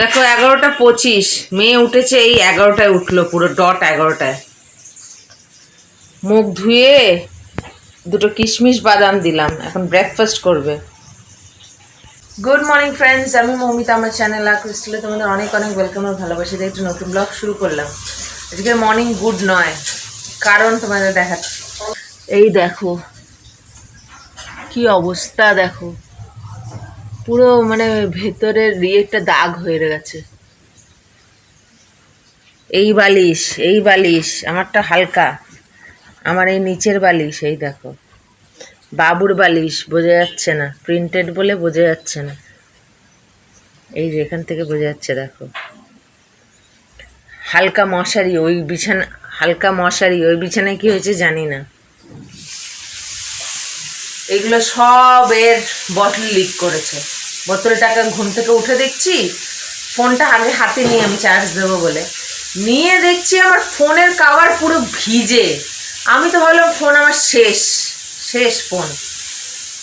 দেখো এগারোটা পঁচিশ। মেয়ে উঠেছে এই এগারোটায় উঠল পুরো ডট এগারোটায়। মুখ ধুয়ে দুটো কিশমিশ বাদাম দিলাম এখন ব্রেকফাস্ট করবে। গুড মর্নিং ফ্রেন্ডস আমি মৌমিতা আমার চ্যানেল আর ক্রিস্টালে তোমাদের অনেক অনেক ওয়েলকাম আর ভালোবাসি দিয়ে একটু নতুন ব্লগ শুরু করলাম। আজকে মর্নিং গুড নয় কারণ তোমাদের দেখাচ্ছি। এই দেখো কি অবস্থা দেখো। পুরো মানে ভেতরের একটা দাগ হয়ে গেছে। এই বালিশ এই বালিশ, আমারটা হালকা। আমার এই নিচের বালিশ, এই দেখো। বাবুর বালিশ, বোঝা যাচ্ছে না। প্রিন্টেড বলে বোঝা যাচ্ছে না। এই যে এখান থেকে বোঝা যাচ্ছে, দেখো। হালকা মশারি, ওই বিছানা, হালকা মশারি, ওই বিছানায় কি হয়েছে জানি না। এগুলো সব এর বটল লিক করেছে। বোতলটাকে ঘুম থেকে উঠে দেখছি ফোনটা আগে হাতে নিয়ে আমি চার্জ দেবো বলে। নিয়ে দেখছি আমার ফোনের কাভার পুরো ভিজে। আমি তো ভাবলাম ফোন আমার শেষ শেষ ফোন।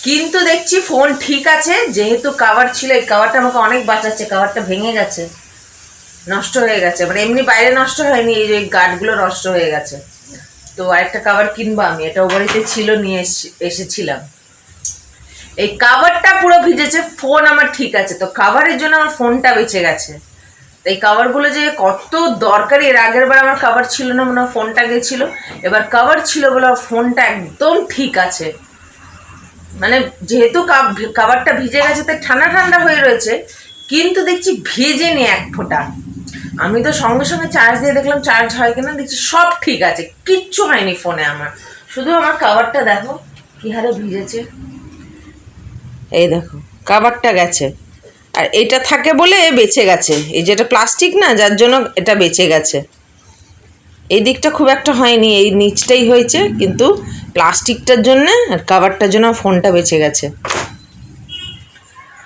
কিন্তু দেখছি ফোন ঠিক আছে, যেহেতু কাভার ছিল, এই কাভারটা আমাকে অনেক বাঁচাচ্ছে কাভারটা ভেঙে গেছে, নষ্ট হয়ে গেছে। মানে এমনি বাইরে নষ্ট হয়নি, এই যে গার্ডগুলো নষ্ট হয়ে গেছে। তো আরেকটা কাভার কিনবো আমি, এটা ও বাড়িতে ছিল, নিয়ে এসে- এসেছিলাম। এই কাভারটা পুরো ভিজেছে ফোন আমার ঠিক আছে, তো কাভারের জন্য আমার ফোনটা বেঁচে গেছে। তো এই কাভারগুলো যে কত দরকারি, এর আগের বার আমার কাভার ছিল না, মনে হয় ফোনটা গেছিল। এবার কাভার ছিল বলে আমার ফোনটা একদম ঠিক আছে। মানে যেহেতু কাভারটা ভিজে গেছে, তাই ঠান্ডা ঠান্ডা হয়ে রয়েছে, কিন্তু দেখছি ভেজেনি এক ফোঁটা। আমি তো সঙ্গে সঙ্গে চার্জ দিয়ে দেখলাম চার্জ হয় কিনা, দেখছি সব ঠিক আছে, কিচ্ছু হয়নি ফোনে আমার। শুধু আমার কাভারটা দেখো, কি হারে ভিজেছে। এই দেখো কাবারটা গেছে। আর এটা থাকে বলে বেঁচে গেছে। এই যেটা প্লাস্টিক না, যার জন্য এটা বেঁচে গেছে। এই দিকটা খুব একটা হয়নি, এই নিচটাই হয়েছে, কিন্তু প্লাস্টিকটার জন্যে আর কাভারটার জন্য ফোনটা বেঁচে গেছে।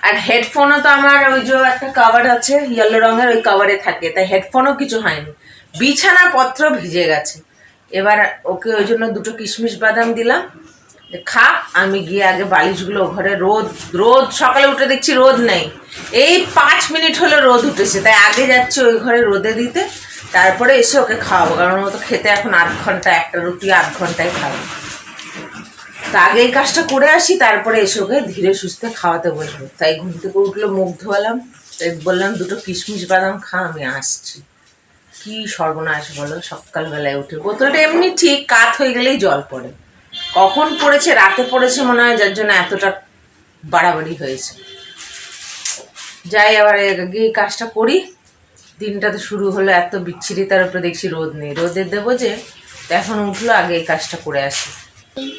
আর হেডফোনও তো আমার ওই যে একটা কাভার আছে ইয়েলো রঙের ওই কাভারে থাকে, তাই হেডফোনও কিছু হয়নি। বিছানা পত্র ভিজে গেছে। এবার ওকে ওই জন্য দুটো কিশমিশ বাদাম দিলাম। খা, আমি গিয়ে আগে বালিশগুলো ঘরে রোদ রোদ, সকালে উঠে দেখছি রোদ নেই। এই পাঁচ মিনিট হলো রোদ উঠেছে, তাই আগে যাচ্ছি ওই ঘরে রোদে দিতে, তারপরে এসে ওকে খাওয়াবো, কারণ ও তো খেতে এখন আধ ঘণ্টা, একটা রুটি আধ ঘন্টায় খাবে। তা আগে এই কাজটা করে আসি, তারপরে এসে ওকে ধীরে সুস্থে খাওয়াতে বসবো। তাই ঘুম থেকে উঠল, মুখ ধোয়ালাম, তাই বললাম, দুটো কিশমিশ বাদাম খা, আমি আসছি। কি সর্বনাশ বলো, সকালবেলায় উঠে, বোতলটা এমনি ঠিক, কাত হয়ে গেলেই জল পড়ে। কখন পড়েছে, রাতে পড়েছে মনে হয়, যার জন্য এতটা বাড়াবাড়ি হয়েছে। যাই আবার গিয়ে কাজটা করি, দিনটা তো শুরু হলো, এত বিচ্ছিরি তার উপরে দেখছি রোদ নেই। রোদের দেবো যে, এখন উঠল, আগে এই কাজটা করে আসি।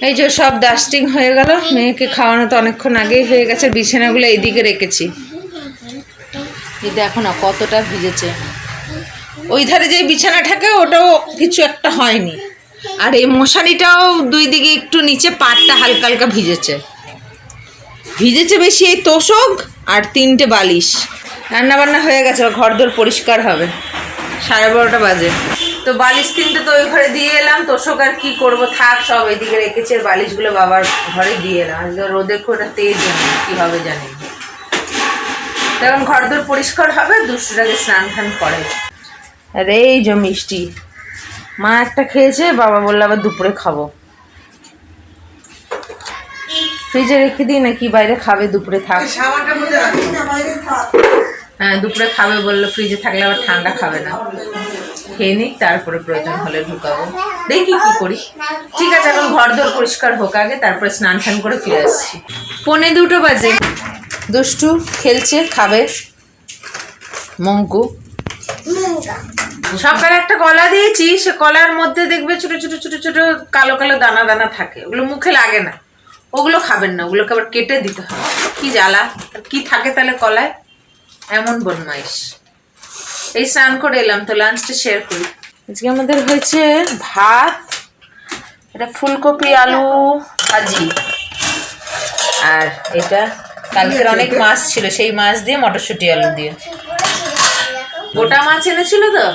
এই যে সব ডাস্টিং হয়ে গেল, মেয়েকে খাওয়ানো তো অনেকক্ষণ আগেই হয়ে গেছে, বিছানাগুলো এইদিকে রেখেছি। এই দেখো না, কতটা ভিজেছে। ওই ধারে যে বিছানা থাকে, ওটাও কিছু একটা হয়নি। আর এই মশারিটাও দুই দিকে একটু নিচে পাটটা হালকা হালকা ভিজেছে। ভিজেছে বেশি এই তোষক আর তিনটে বালিশ। রান্না বান্না হয়ে গেছে ঘর দোর পরিষ্কার হবে। সাড়ে বারোটা বাজে। তো বালিশ তিনটে তো ওই ঘরে দিয়ে এলাম, তোষক আর কি করব? থাক, সব এদিকে রেখেছে বালিশগুলো বাবার ঘরে দিয়ে এলাম। আজকে রোদের খুব একটা তেজ কী হবে জানি। তখন ঘর দোর পরিষ্কার হবে, দুষ্টুটাকে স্নান টান করে। আরে এই যে মিষ্টি। মা একটা খেয়েছে বাবা বলল আবার দুপুরে খাব। ফ্রিজে রেখে দিই নাকি বাইরে খাবে দুপুরে থাক। হ্যাঁ দুপুরে খাবে বলল ফ্রিজে থাকলে আবার ঠান্ডা খাবে না। খেয়ে নিক তারপরে প্রয়োজন হলে ঢুকাবো। দেখি কি করি। ঠিক আছে এখন ঘর দোর পরিষ্কার হোক আগে তারপরে স্নান টান করে ফিরে আসছি। পনে দুটো বাজে। দুষ্টু খেলছে খাবে। মঙ্কু। সকালে একটা কলা দিয়েছি, সে কলার মধ্যে দেখবে ছোট ছোট ছোট ছোট কালো কালো দানা দানা থাকে। ওগুলো মুখে লাগে না। ওগুলো খাবেন না, ওগুলোকে আবার কেটে দিতে হবে। কি জ্বালা? কি থাকে তাহলে কলায়? এমন বদমাইশ। এই স্নান করে এলাম, তো লাঞ্চটা শেয়ার করি। আজকে আমাদের হয়েছে ভাত, এটা ফুলকপি, আলু ভাজি। আর এটা কালকের অনেক মাছ ছিল, সেই মাছ দিয়ে মটরশুঁটি, আলু দিয়ে। গোটা মাছ এনেছিল তো?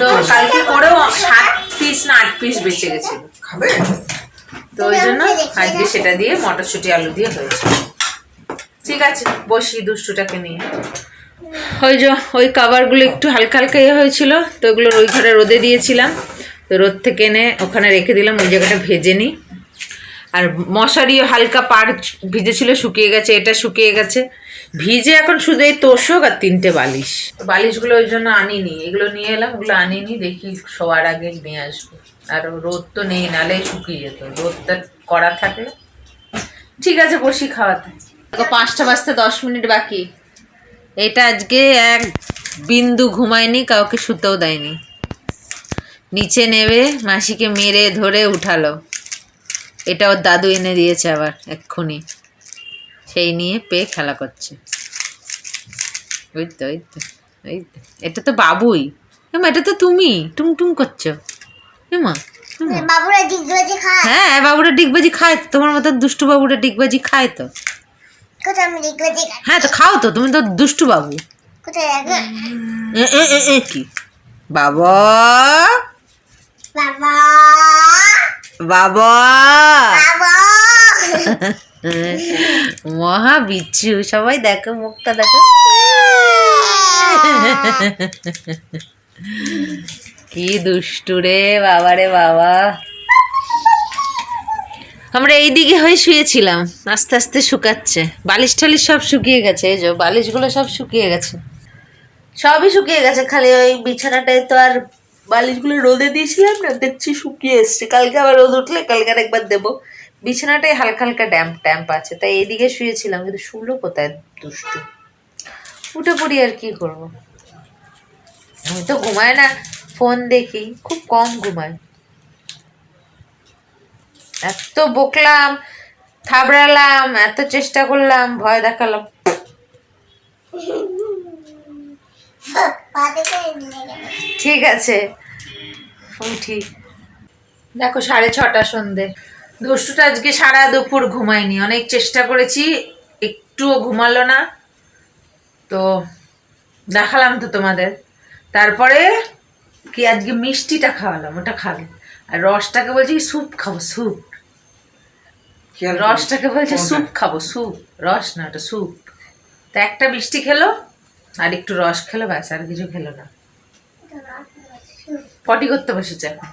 তো কালকে করেও সাত পিস না আট পিস বেঁচে গেছিল। তো ওই জন্য আজকে সেটা দিয়ে মটরশুঁটি আলু দিয়ে হয়েছে। ঠিক আছে বসি দুষ্টুটাকে নিয়ে। ওই যে ওই কাভারগুলো একটু হালকা হালকা ইয়ে হয়েছিল তো ওগুলো ওই ঘরে রোদে দিয়েছিলাম। তো রোদ থেকে এনে ওখানে রেখে দিলাম ওই জায়গাটা ভেজে নিই আর মশারিও হালকা পাড় ভিজেছিল শুকিয়ে গেছে এটা শুকিয়ে গেছে। ভিজে এখন শুধু এই তোষক আর তিনটে বালিশ। বালিশগুলো ওই জন্য আনিনি, এগুলো নিয়ে এলাম, ওগুলো আনিনি, দেখি শোয়ার আগে নিয়ে আসব। আর রোদ তো নেই নালে শুকিয়ে যেত, রোদটা করা থাকে। ঠিক আছে, বসি খাওয়াতে। পাঁচটা বাজতে দশ মিনিট বাকি। এটা আজকে এক বিন্দু ঘুমায়নি, কাউকে শুতেও দেয়নি। নিচে নেবে, মাসিকে মেরে ধরে উঠালো। এটা ওর দাদু এনে দিয়েছে আবার, এক্ষুনি। সেই নিয়ে পেয়ে খেলা করছে। ওই তো ওই তো ওই তো এটা তো বাবুই। এমা এটা তো তুমি। টুং টুং করছ। হেমা এমা। বাবুরা ডিগবাজি খায়। হ্যাঁ বাবুরা ডিগবাজি খায়। তো তোমার মতো দুষ্টু বাবুরা ডিগবাজি খায় তো। হ্যাঁ তো খাও তো। তুমি তো দুষ্টু বাবু। কি? বাবা! বাবা! বাবা! বাবা! মহা বিচ্ছু সবাই দেখো মুখটা দেখো। কি দুষ্টু রে বাবা রে বাবা। আমরা এইদিকে হয়ে শুয়েছিলাম আস্তে আস্তে শুকাচ্ছে। বালিশ টালিশ সব শুকিয়ে গেছে এই যে বালিশগুলো সব শুকিয়ে গেছে। সবই শুকিয়ে গেছে খালি ওই বিছানাটায় তো আর বালিশগুলো রোদে দিয়েছিলাম না দেখছি শুকিয়ে এসছে। কালকে আবার রোদ উঠলে কালকে আর একবার দেবো। বিছানাটায় হালকা হালকা ড্যাম্প ট্যাম্প আছে। তাই এদিকে শুয়েছিলাম, কিন্তু শুলো কোথায়? দুষ্টু। উঠে পড়ি আর কি করব? আমি তো ঘুমায় না ফোন দেখি, খুব কম ঘুমায়। এত বকলাম, থাবড়ালাম, এত চেষ্টা করলাম, ভয় দেখালাম। ঠিক আছে, উঠি। দেখো সাড়ে ছটা সন্ধে। দুষ্টুটা আজকে সারা দুপুর ঘুমায়নি। অনেক চেষ্টা করেছি একটুও ঘুমালো না। তো দেখালাম তো তোমাদের। তারপরে কি আজকে মিষ্টিটা খাওয়ালাম ওটা খাবে। আর রসটাকে বলছি স্যুপ খাব স্যুপ। রসটাকে বলছে স্যুপ খাব স্যুপ। রস না ওটা স্যুপ। তা একটা মিষ্টি খেলো আর একটু রস খেলো ব্যাস আর কিছু খেলো না। পটি করতে বসেছে এখন।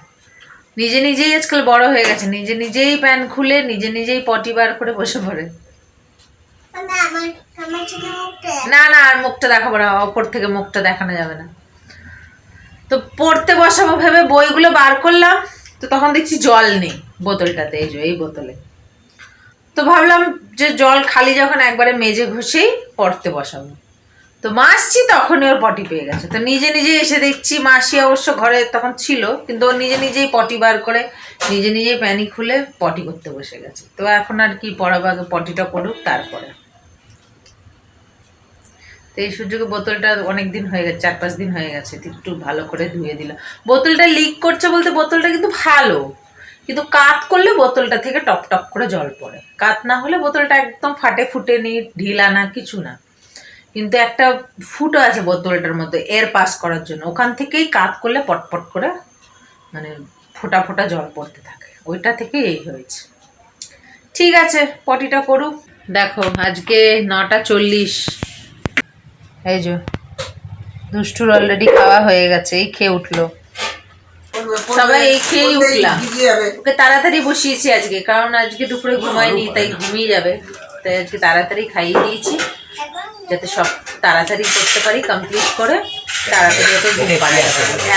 নিজে নিজেই আজকাল বড় হয়ে গেছে। নিজে নিজেই প্যান খুলে নিজে নিজেই পটি বার করে বসে পড়ে। মানে না না আর মুখটা দেখাবো না অপর থেকে মুখটা দেখানো যাবে না। তো পড়তে বসাবো ভেবে বইগুলো বার করলাম তো তখন দেখছি জল নেই বোতলটাতে এই যে এই বোতলে। তো ভাবলাম যে জল খালি যখন একবারে মেজে ঘষেই পড়তে বসাবো। তো মাসছি তখনই ওর পটি পেয়ে গেছে। তো নিজে নিজে এসে দেখছি, মাসি অবশ্য ঘরে তখন ছিল, কিন্তু ও নিজে নিজেই পটি বার করে, নিজে নিজেই প্যানি খুলে পটি করতে বসে গেছে। তো এখন আর কি পড়াবো, আগে পটিটা করুক তারপরে। তো এই সুযোগে বোতলটা অনেক দিন হয়ে গেছে, চার পাঁচ দিন হয়ে গেছে, একটু ভালো করে ধুয়ে দিলাম। বোতলটা লিক করছে বলতে বোতলটা কিন্তু ভালো, কিন্তু কাত করলে বোতলটা থেকে টপ টপ করে জল পড়ে। কাত না হলে বোতলটা একদম ফাটে, ফুটে নি ঢিলা না কিছু না। কিন্তু একটা ফুটো আছে বোতলটার মধ্যে এর পাস করার জন্য। ওখান থেকেই কাত করলে পটপট করে মানে ফোটা ফোটা জল পড়তে থাকে। ওইটা থেকে এই হয়েছে। ঠিক আছে, পটিটা করুক। দেখো, আজকে নটা চল্লিশ। এই যে, দুষ্টুর অলরেডি খাওয়া হয়ে গেছে, এই খেয়ে উঠল। সবাই এই খেয়েই উঠলাম। ওকে তাড়াতাড়ি বসিয়েছি আজকে, কারণ আজকে দুপুরে ঘুমায়নি, তাই ঘুমিয়ে যাবে। তাই আজকে তাড়াতাড়ি খাইয়ে দিয়েছি। যাতে সব তাড়াতাড়ি করতে পারি কমপ্লিট করে তাড়াতাড়ি ওকে ঘুম পাড়ে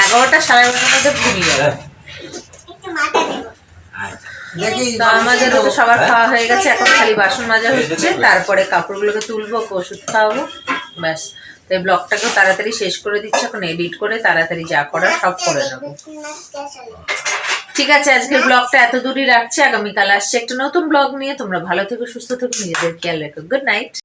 এগারোটা সাড়ে এগারোটার মধ্যে ঘুমিয়ে যাবে তো আমাদেরও তো সবার খাওয়া হয়ে গেছে এখন খালি বাসন মাজা হচ্ছে। তারপরে কাপড়গুলোকে তুলবো ওষুধ খাওয়াবো ব্যাস। তো এই ব্লগটাকেও তাড়াতাড়ি শেষ করে দিচ্ছে এখন এডিট করে তাড়াতাড়ি যা করার সব করে নেব। ঠিক আছে আজকের ব্লগটা এত দূরই রাখছি। আগামীকাল আসছে একটা নতুন ব্লগ নিয়ে। তোমরা ভালো থেকো সুস্থ থেকো নিজেদের খেয়াল রেখো। Good night